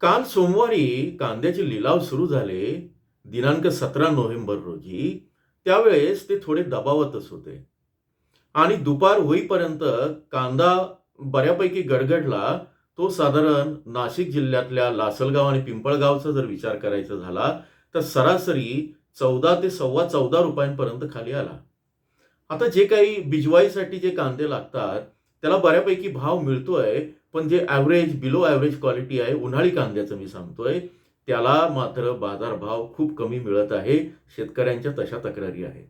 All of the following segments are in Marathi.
काल सोमवारी कांद्याचे लिलाव सुरू झाले दिनांक सतरा नोव्हेंबर रोजी. त्यावेळेस ते थोडे दबावतच होते. आणि दुपार होईपर्यंत कांदा बऱ्यापैकी गडगडला. तो साधारण नाशिक जिल्ह्यातल्या लासलगाव आणि पिंपळगावचा जर विचार करायचा झाला तर सरासरी चौदा ते सव्वा चौदा रुपयांपर्यंत खाली आला. आता जे काही बिजवाईसाठी जे कांदे लागतात त्याला बऱ्यापैकी भाव मिळतोय पण जे ॲव्हरेज बिलो ॲव्हरेज क्वालिटी आहे उन्हाळी कांद्याचं मी सांगतोय त्याला मात्र बाजारभाव खूप कमी मिळत आहे शेतकऱ्यांच्या तशा तक्रारी आहेत.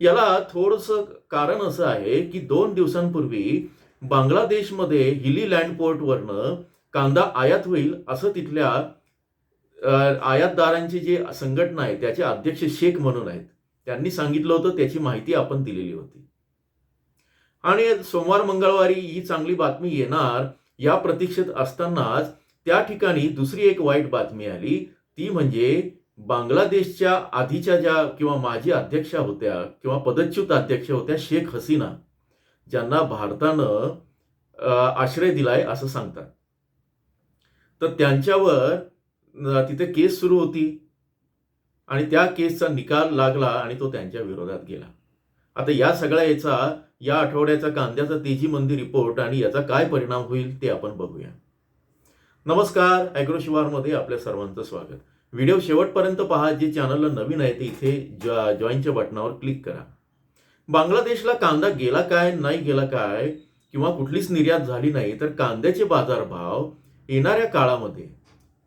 याला थोडंसं कारण असं आहे की दोन दिवसांपूर्वी बांगलादेशमध्ये हिली लँड पोर्टवरनं कांदा आयात होईल असं तिथल्या आयातदारांची जी संघटना आहे त्याचे अध्यक्ष शेख म्हणून आहेत. त्यांनी सांगितलं होतं त्याची माहिती आपण दिलेली होती. आणि सोमवार मंगळवारी ही चांगली बातमी येणार या प्रतीक्षेत असतानाच त्या ठिकाणी दुसरी एक वाईट बातमी आली. ती म्हणजे बांगलादेशच्या आधीच्या ज्या किंवा माजी अध्यक्षा होत्या किंवा पदच्युत अध्यक्ष होत्या शेख हसीना ज्यांना भारतानं आश्रय दिलाय असं सांगतात. तर त्यांच्यावर तिथे केस सुरू होती आणि त्या केसचा निकाल लागला आणि तो त्यांच्या विरोधात गेला. आता या सगळ्या याचा या आठवड्याचा कांद्याचा तेजी मंदी रिपोर्ट आणि याचा काय परिणाम होईल ते आपण बघूया. नमस्कार ॲग्रो शिवारमध्ये आपल्या सर्वांचं स्वागत. व्हिडिओ शेवटपर्यंत पहा जे चॅनलला नवीन आहे ते इथे जॉ जॉईनच्या बटनावर क्लिक करा. बांगलादेशला कांदा गेला काय नाही गेला काय किंवा कुठलीच निर्यात झाली नाही तर कांद्याचे बाजारभाव येणाऱ्या काळामध्ये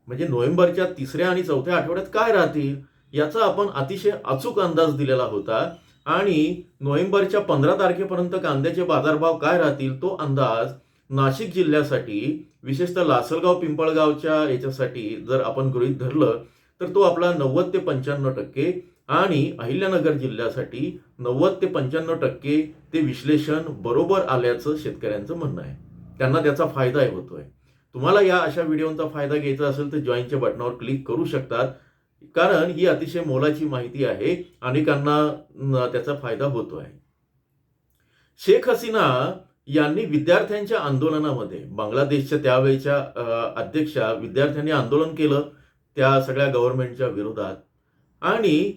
म्हणजे नोव्हेंबरच्या तिसऱ्या आणि चौथ्या आठवड्यात काय राहतील याचा आपण अतिशय अचूक अंदाज दिलेला होता. आणि नोव्हेंबरच्या पंधरा तारखेपर्यंत कांद्याचे बाजारभाव काय राहतील तो अंदाज नाशिक जिल्ह्यासाठी विशेषतः लासलगाव पिंपळगावच्या याच्यासाठी जर आपण गृहीत धरलं तर तो आपला नव्वद ते पंच्याण्णव टक्के आणि अहिल्यानगर जिल्ह्यासाठी नव्वद ते पंच्याण्णव टक्के ते विश्लेषण बरोबर आल्याचं शेतकऱ्यांचं म्हणणं आहे. त्यांना त्याचा फायदाही होतोय. तुम्हाला या अशा व्हिडिओचा फायदा घ्यायचा असेल तर जॉईनच्या बटनावर क्लिक करू शकतात. कारण ही अतिशय मोलाची माहिती आहे. अनेकांना त्याचा फायदा होतो आहे. शेख हसीना यांनी विद्यार्थ्यांच्या आंदोलनामध्ये बांगलादेशच्या त्यावेळेच्या अध्यक्षा विद्यार्थ्यांनी आंदोलन केलं त्या सगळ्या गव्हर्नमेंटच्या विरोधात. आणि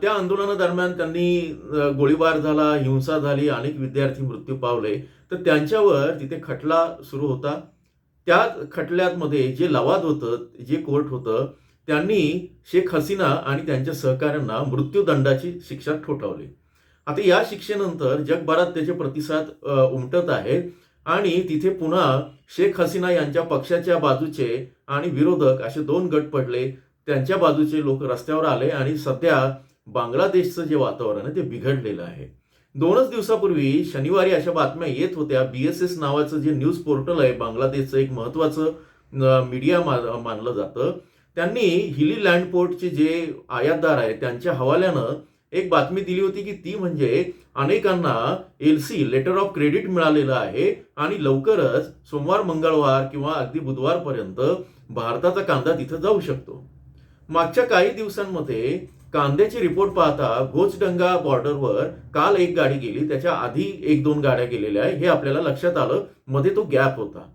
त्या आंदोलनादरम्यान त्यांनी गोळीबार झाला हिंसा झाली अनेक विद्यार्थी मृत्यू पावले. तर त्यांच्यावर तिथे खटला सुरू होता. त्या खटल्यामध्ये जे लवाद होतं जे कोर्ट होतं त्यांनी शेख हसीना आणि त्यांच्या सहकाऱ्यांना मृत्यूदंडाची शिक्षा ठोठावली. आता या शिक्षेनंतर जगभरात त्याचे प्रतिसाद उमटत आहे आणि तिथे पुन्हा शेख हसीना यांच्या पक्षाच्या बाजूचे आणि विरोधक असे दोन गट पडले. त्यांच्या बाजूचे लोक रस्त्यावर आले आणि सध्या बांगलादेशचं जे वातावरण आहे ते बिघडलेलं आहे. दोनच दिवसापूर्वी शनिवारी अशा बातम्या येत होत्या. बी एस एस नावाचं जे न्यूज पोर्टल आहे बांगलादेशचं एक महत्वाचं मीडिया मानलं जातं. त्यांनी हिली लँड पोर्टचे जे आयातदार आहेत त्यांच्या हवाल्यानं एक बातमी दिली होती की ती म्हणजे अनेकांना L C letter of credit मिळालेलं आहे आणि लवकरच सोमवार मंगळवार किंवा अगदी बुधवारपर्यंत भारताचा कांदा तिथं जाऊ शकतो. मागच्या काही दिवसांमध्ये कांद्याची रिपोर्ट पाहता घोचडंगा बॉर्डरवर काल एक गाडी गेली त्याच्या आधी एक दोन गाड्या गेलेल्या आहे हे आपल्याला लक्षात आलं मध्ये तो गॅप होता.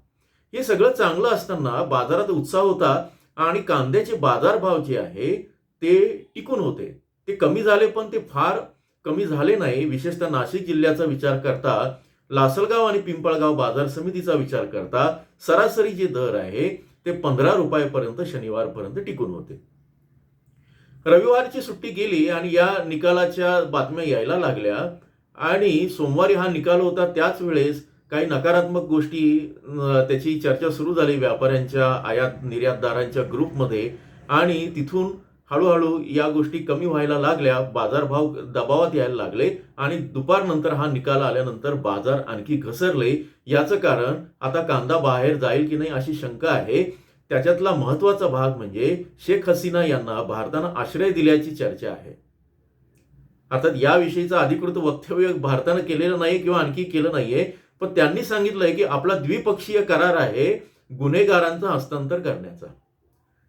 हे सगळं चांगलं असताना बाजारात उत्साह होता आणि कांद्याचे बाजारभाव जे आहे ते टिकून होते. ते कमी झाले पण ते फार कमी झाले नाही. विशेषतः नाशिक जिल्ह्याचा विचार करता लासलगाव आणि पिंपळगाव बाजार समितीचा विचार करता सरासरी जे दर आहे ते पंधरा रुपयापर्यंत शनिवारपर्यंत टिकून होते. रविवारची सुट्टी गेली आणि या निकालाच्या बातम्या यायला लागल्या आणि सोमवारी हा निकाल होता त्याच वेळेस काही नकारात्मक गोष्टी त्याची चर्चा सुरू झाली व्यापाऱ्यांच्या आयात निर्यातदारांच्या ग्रुपमध्ये आणि तिथून हळूहळू या गोष्टी कमी व्हायला लागल्या बाजारभाव दबावात यायला लागले आणि दुपारनंतर हा निकाल आल्यानंतर बाजार आणखी घसरले. याचं कारण आता कांदा बाहेर जाईल की नाही अशी शंका आहे. त्याच्यातला महत्त्वाचा भाग म्हणजे शेख हसीना यांना भारतानं आश्रय दिल्याची चर्चा आहे. अर्थात याविषयीचं अधिकृत वक्तव्य भारतानं केलेलं नाही किंवा आणखी केलं नाहीये. पण त्यांनी सांगितलंय की आपला द्विपक्षीय करार आहे गुन्हेगारांचं हस्तांतर करण्याचा.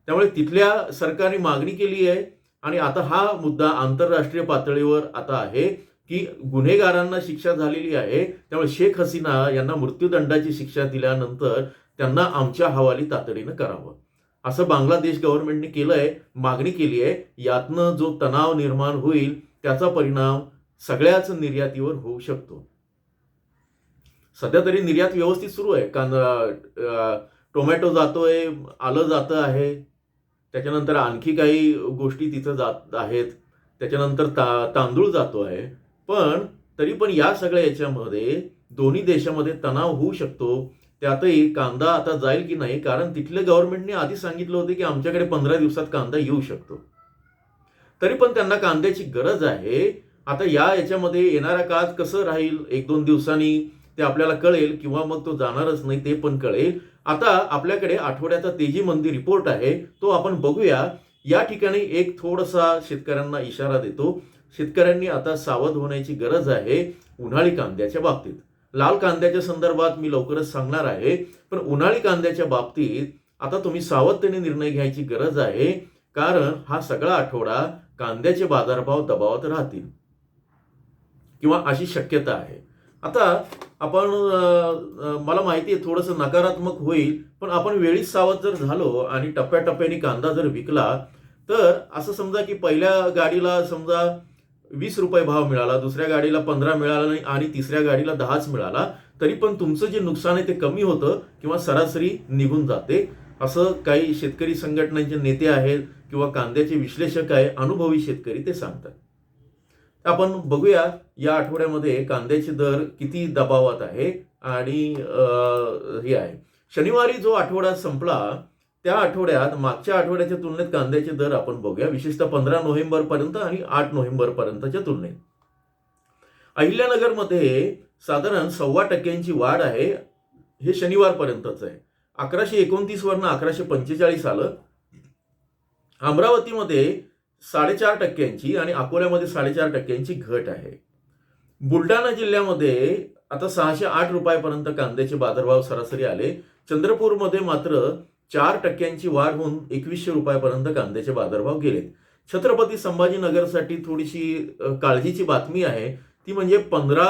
त्यामुळे तिथल्या सरकारने मागणी केली आहे आणि आता हा मुद्दा आंतरराष्ट्रीय पातळीवर आता आहे की गुन्हेगारांना शिक्षा झालेली आहे. त्यामुळे शेख हसीना यांना मृत्यूदंडाची शिक्षा दिल्यानंतर त्यांना आमच्या हवाली तातडीनं करावं. असं बांगलादेश गव्हर्नमेंटने केलंय मागणी केली आहे. यातनं जो तणाव निर्माण होईल त्याचा परिणाम सगळ्याच निर्यातीवर होऊ शकतो. सध्या तरी निर्यात व्यवस्थित सुरू आहे. कांदा टोमॅटो जातोय आलं जातं आहे. त्याच्यानंतर आणखी काही गोष्टी तिथं जात आहेत. त्याच्यानंतर ता तांदूळ जातो आहे. पण तरी पण या सगळ्या याच्यामध्ये दोन्ही देशामध्ये तणाव होऊ शकतो. त्यातही कांदा आता जाईल की नाही? कारण तिथल्या गव्हर्नमेंटने आधी सांगितलं होतं की आमच्याकडे पंधरा दिवसात कांदा येऊ शकतो. तरी पण त्यांना कांद्याची गरज आहे. आता या याच्यामध्ये येणारा काळ कसं राहील? एक दोन दिवसांनी ते आपल्याला कळेल किंवा मग तो जाणारच नाही ते पण कळेल. आता आपल्याकडे आठवड्याचा तेजी मंदी रिपोर्ट आहे तो आपण बघूया. या ठिकाणी एक थोडासा शेतकऱ्यांना इशारा देतो. शेतकऱ्यांनी आता सावध होण्याची गरज आहे उन्हाळी कांद्याच्या बाबतीत. लाल कांद्याच्या संदर्भात मी लवकरच सांगणार आहे पण उन्हाळी कांद्याच्या बाबतीत आता तुम्ही सावधतेने निर्णय घ्यायची गरज आहे कारण हा सगळा आठवडा कांद्याचे बाजारभाव दबावात राहतील. किंवा अशी शक्यता आहे. आता आपण मला माहिती आहे थोडंसं नकारात्मक होईल पण आपण वेळीच सावध जर झालो आणि टप्प्याटप्प्याने कांदा जर विकला तर असं समजा की पहिल्या गाडीला समजा वीस रुपये भाव मिळाला दुसऱ्या गाडीला पंधरा मिळाला नाही आणि तिसऱ्या गाडीला दहाच मिळाला तरी पण तुमचं जे नुकसान आहे ते कमी होतं किंवा सरासरी निघून जाते? असं काही शेतकरी संघटनांचे नेते आहेत किंवा कांद्याचे विश्लेषक आहे अनुभवी शेतकरी ते सांगतात. आपण बघूया या आठवड्यामध्ये कांद्याचे दर किती दबावात आहे आणि हे आहे. शनिवारी जो आठवडा संपला त्या आठवड्यात मागच्या आठवड्याच्या तुलनेत कांद्याचे दर आपण बघूया विशेषतः पंधरा नोव्हेंबर पर्यंत आणि आठ नोव्हेंबर पर्यंतच्या तुलनेत. अहिल्यानगरमध्ये साधारण सव्वा टक्क्यांची वाढ आहे हे शनिवारपर्यंतच आहे. अकराशे एकोणतीस वरनं अकराशे पंचेचाळीस आलं. अमरावतीमध्ये साडेचार टक्क्यांची आणि अकोल्यामध्ये साडेचार टक्क्यांची घट आहे. बुलढाणा जिल्ह्यामध्ये आता सहाशे आठ रुपयापर्यंत कांद्याचे बाजारभाव सरासरी आले. चंद्रपूरमध्ये मात्र चार टक्क्यांची वाढ होऊन एकवीसशे रुपयापर्यंत कांद्याचे बाजारभाव गेलेत छत्रपती संभाजीनगरसाठी थोडीशी काळजीची बातमी आहे. ती म्हणजे पंधरा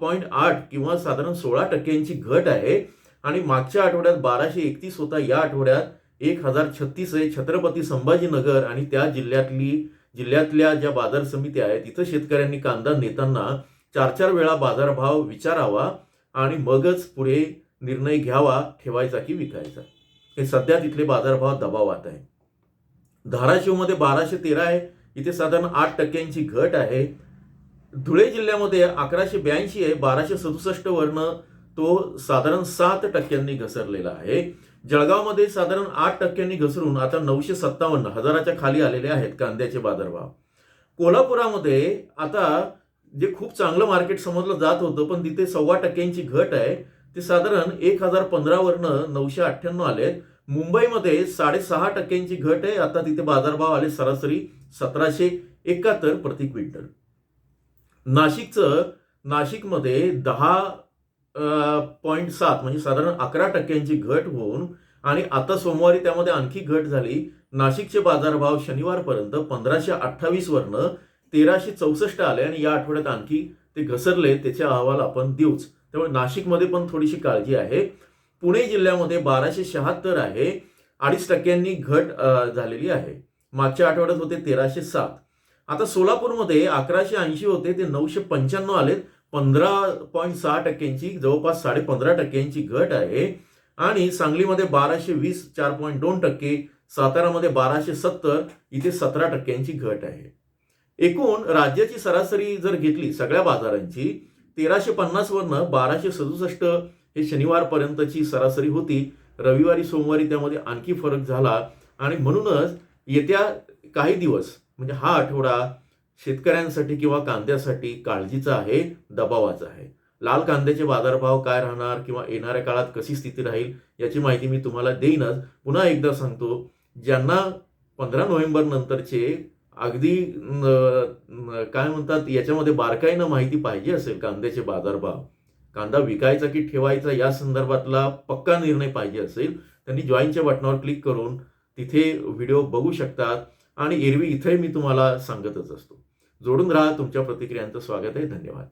पॉईंट आठ किंवा साधारण सोळा टक्क्यांची घट आहे. आणि मागच्या आठवड्यात बाराशे एकतीस होता. या आठवड्यात एक हजार छत्तीस आहे. छत्रपती संभाजीनगर आणि त्या जिल्ह्यातली जिल्ह्यातल्या ज्या बाजार समित्या आहेत तिथं शेतकऱ्यांनी कांदा नेताना चार चार वेळा बाजारभाव विचारावा आणि मगच पुढे निर्णय घ्यावा ठेवायचा की विकायचा. हे सध्या तिथले बाजारभाव दबावात आहे. धाराशिवमध्ये बाराशे तेरा आहे. इथे साधारण आठ टक्क्यांची घट आहे. धुळे जिल्ह्यामध्ये अकराशे ब्याऐंशी आहे. बाराशे सदुसष्ट वरनं तो साधारण सात टक्क्यांनी घसरलेला आहे. जळगावमध्ये साधारण आठ टक्क्यांनी घसरून आता नऊशे सत्तावन्न हजाराच्या खाली आलेले आहेत कांद्याचे बाजारभाव. कोल्हापुरामध्ये आता जे खूप चांगलं मार्केट समजलं जात होतं पण तिथे सव्वा टक्क्यांची घट आहे. ते साधारण एक हजार पंधरावरनं नऊशे अठ्ठ्याण्णव आले मुंबईमध्ये साडेसहा टक्क्यांची घट आहे. आता तिथे बाजारभाव आले सरासरी सतराशे एकाहत्तर प्रति क्विंटल. नाशिकचं नाशिकमध्ये दहा पॉईंट सात म्हणजे साधारण अकरा टक्क्यांची घट होऊन आणि आता सोमवारी त्यामध्ये आणखी घट झाली. नाशिकचे बाजारभाव शनिवारपर्यंत पंधराशे अठ्ठावीस वरनं तेराशे चौसष्ट आले आणि या आठवड्यात आणखी ते घसरले. त्याचे अहवाल आपण देऊच. त्यामुळे नाशिकमध्ये पण थोडीशी काळजी आहे. पुणे जिल्ह्यामध्ये बाराशे शहात्तर आहे. अडीच टक्क्यांनी घट झालेली आहे. मागच्या आठवड्यात होते तेराशे सात. आता सोलापूरमध्ये अकराशे ऐंशी होते ते नऊशे पंच्याण्णव आलेत. पंधरा पॉईंट सहा टक्क्यांची जवळपास साडे पंधरा टक्क्यांची घट आहे. आणि सांगलीमध्ये बाराशे वीस चार पॉईंट दोन टक्के सातारामध्ये बाराशे सत्तर इथे सतरा टक्क्यांची घट आहे. एकूण राज्याची सरासरी जर घेतली सगळ्या बाजारांची तेराशे पन्नासवरनं बाराशे सदुसष्ट हे शनिवारपर्यंतची सरासरी होती. रविवारी सोमवारी त्यामध्ये आणखी फरक झाला. आणि म्हणूनच येत्या काही दिवस म्हणजे हा आठवडा शेतकऱ्यांसाठी किंवा कांद्यासाठी काळजीचा आहे दबावाचा आहे. लाल कांद्याचे बाजारभाव काय राहणार किंवा येणाऱ्या काळात कशी स्थिती राहील याची माहिती मी तुम्हाला देईनच. पुन्हा एकदा सांगतो ज्यांना पंधरा नोव्हेंबर नंतरचे अगदी काय म्हणतात याच्यामध्ये बारकाईनं माहिती पाहिजे असेल कांद्याचे बाजारभाव. कांदा विकायचा की ठेवायचा या संदर्भातला पक्का निर्णय पाहिजे असेल त्यांनी जॉईनच्या बटनावर क्लिक करून तिथे व्हिडिओ बघू शकतात. आणि एरवी इथे मी तुम्हाला सांगतच असतो. जोडून राहा. तुमच्या प्रतिक्रियांचं स्वागत आहे. धन्यवाद.